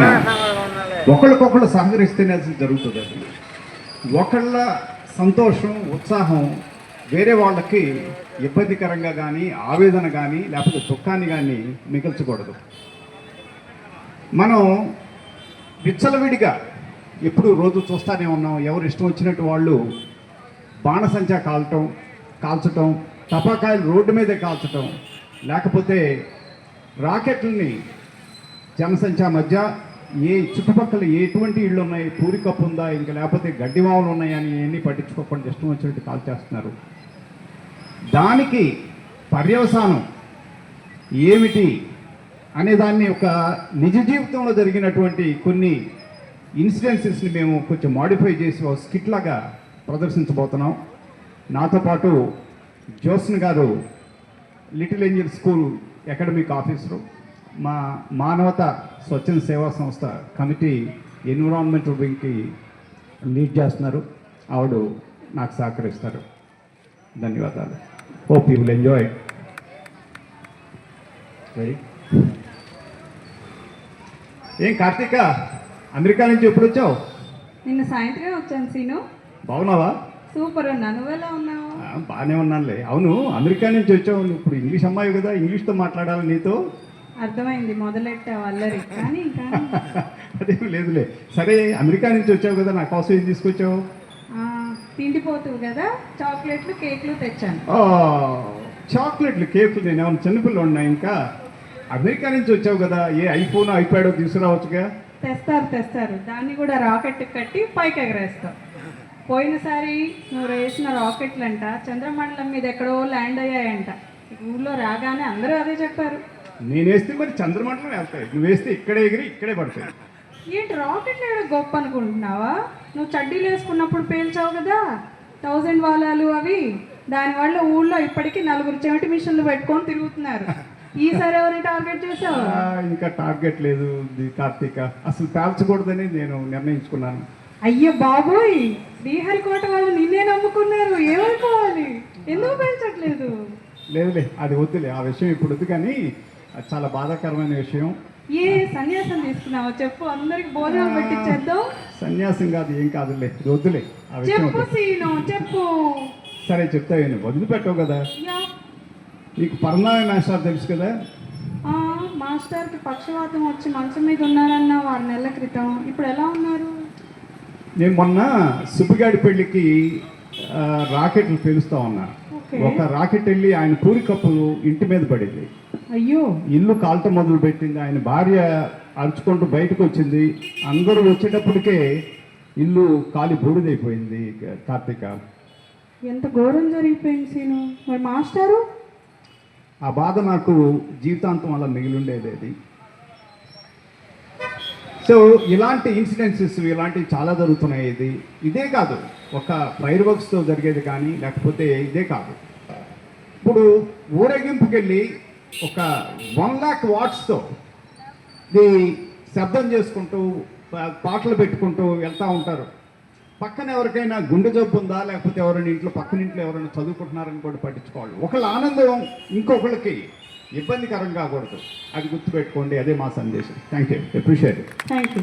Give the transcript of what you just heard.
ఒకళ్ళకొకళ్ళు సహకరిస్తేనే అసలు జరుగుతుంది అది. ఒకళ్ళ సంతోషం ఉత్సాహం వేరే వాళ్ళకి ఇబ్బందికరంగా కానీ ఆవేదన కానీ లేకపోతే దుఃఖాన్ని కానీ మిగల్చకూడదు. మనం విచ్చలవిడిగా ఎప్పుడు రోజు చూస్తూనే ఉన్నాం. ఎవరు ఇష్టం వచ్చినట్టు వాళ్ళు బాణసంచా కాల్చటం కాల్చటం టపాకాయలు రోడ్డు మీదే కాల్చటం లేకపోతే రాకెట్లని జనసంఖ్య మధ్య ఏ చుట్టుపక్కల ఎటువంటి ఇళ్ళు ఉన్నాయి పూరికప్పు ఉందా? ఇంకా లేకపోతే గడ్డి మావులు ఉన్నాయని ఇవన్నీ పట్టించుకోకుండా ఇష్టం వచ్చినట్టు కాల్ చేస్తున్నారు. దానికి పర్యవసానం ఏమిటి అనే దాన్ని ఒక నిజ జీవితంలో జరిగినటువంటి కొన్ని ఇన్సిడెన్సెస్ని మేము కొంచెం మాడిఫై చేసి ఒక స్కిట్ లాగా ప్రదర్శించబోతున్నాం. నాతో పాటు జోస్న్ గారు little angel school academic officer. మా మానవత స్వచ్ఛంద సేవా సంస్థ కమిటీ ఎన్విరాన్మెంటల్ వింగ్కి లీడ్ చేస్తున్నారు. ఆవిడ నాకు సహకరిస్తారు. ధన్యవాదాలు. హోప్ యూ విల్ ఎంజాయ్ ఏం కార్తీక అమెరికా నుంచి ఎప్పుడు వచ్చావు? నిన్న సాయంత్రం వచ్చాను సీను. బాగున్నావా? సూపర్ ఉన్నా. నువ్వెలా ఉన్నావు? ఆ, బాగానే ఉన్నానులే. అవును అమెరికా నుంచి వచ్చావు. నువ్వు ఇప్పుడు ఇంగ్లీష్ అమ్మాయి కదా. ఇంగ్లీష్తో మాట్లాడాలి నీతో. అర్థమైంది మొదలెట్టావు అల్లరి. కానీ ఇంకా అదేం లేదులే. సరే అమెరికా నుంచి వచ్చావు కదా నా కోసం ఏం తీసుకొచ్చావు? తిండిపోతువు కదా చాక్లెట్లు కేక్లు తెచ్చాను. ఆ, చాక్లెట్లు కేకులు నేను ఏమైనా చిన్నపిల్లలు ఉన్నా ఇంకా? అమెరికా నుంచి వచ్చావు కదా ఏ ఐఫోన్ ఐప్యాడో తీసుకురావచ్చుగా? తెస్తారు తెస్తారు. దాన్ని కూడా రాకెట్ కట్టి పైకి ఎగరేస్తావు పోయినసారి నువ్వు వేసిన రాకెట్లంట చంద్రమండలం మీద ఎక్కడో ల్యాండ్ అయ్యాయంట. ఊళ్ళో రాగానే అందరూ అదే చెప్పారు. నేను వేస్తే మరి చంద్రమండలం వెళ్తాయి నువ్వు వేస్తే ఇక్కడే ఎగిరి ఇక్కడే పడతాయి. ఏంటి రాకెట్లు ఏదో గొప్ప అనుకుంటున్నావా? నువ్వు చడ్డీలు వేసుకున్నప్పుడు పేల్చావు కదా? థౌజండ్ వాలాలు అవి. దానివల్ల ఊళ్ళో ఇప్పటికీ నలుగురు చెవిటి మిషన్లు పెట్టుకొని తిరుగుతున్నారు. ఈసారి ఎవరిని టార్గెట్ చేసావు? ఇంకా టార్గెట్ లేదు కార్తీక. అసలు పేల్చకూడదని నేను నిర్ణయించుకున్నాను. అయ్యో బాబోయ్! శ్రీహరికోట వాళ్ళు నిన్నే నమ్ముకున్నారు. ఏమైపోవాలి? ఎందుకు పెంచట్లేదు లేదులే అది వద్దులే. ఆ విషయం ఇప్పుడు వద్దు కానీ అది చాలా బాధాకరమైన విషయం. ఏ సన్యాసం తీసుకున్నావో చెప్పు అందరికి భోజనం పెట్టించేద్దాం సన్యాసం కాదు ఏం కాదులే వద్దులే ఆ విషయం చెప్పు వద్దు సీను చెప్పు. సరే చెప్తాను వదిలిపెట్టవు కదా. యా. నీకు పర్ణాయ నాశాలు తెలుసు కదా? ఆ, మాస్టర్కి పక్షవాతం వచ్చి మంచం మీద ఉన్నారన్న వారి నెలల క్రితం. ఇప్పుడు ఎలా ఉన్నారు? నేను మొన్న సుబ్బిగాడి పెళ్ళికి ఆ, రాకెట్లు పేలుస్తా ఉన్నా. ఓకే. ఒక రాకెట్ వెళ్ళి ఆయన పూరి కప్పు ఇంటి మీద పడింది. అయ్యో. ఇల్లు కాల్ట మొదలు పెట్టింది ఆయన భార్య అరుచుకుంటూ బయటకు వచ్చింది. అందరూ వచ్చేటప్పటికే ఇల్లు కాలి బూడిదైపోయింది కార్తీక. ఎంత ఘోరం జరిగిపోయింది సీను. మరి మాస్టారు? ఆ బాధ నాకు జీవితాంతం అలా మిగిలిండేది అది. సో ఇలాంటి ఇన్సిడెన్సెస్ ఇలాంటివి చాలా జరుగుతున్నాయి ఇది. ఇదే కాదు ఒక ఫైర్ వర్క్స్తో జరిగేది కానీ లేకపోతే ఇదే కాదు. ఇప్పుడు ఊరేగింపుకి వెళ్ళి ఒక వన్ ల్యాక్ వాట్స్తో ఇది శబ్దం చేసుకుంటూ పాటలు పెట్టుకుంటూ వెళ్తూ ఉంటారు. పక్కన ఎవరికైనా గుండె జబ్బు ఉందా? లేకపోతే ఎవరైనా ఇంట్లో పక్కన ఇంట్లో ఎవరైనా చదువుకుంటున్నారని కూడా పట్టించుకోవాలి. ఒకళ్ళ ఆనందం ఇంకొకళ్ళకి ఇబ్బందికరం కాకూడదు అది గుర్తుపెట్టుకోండి. అదే మా సందేశం. Thank you appreciate thank you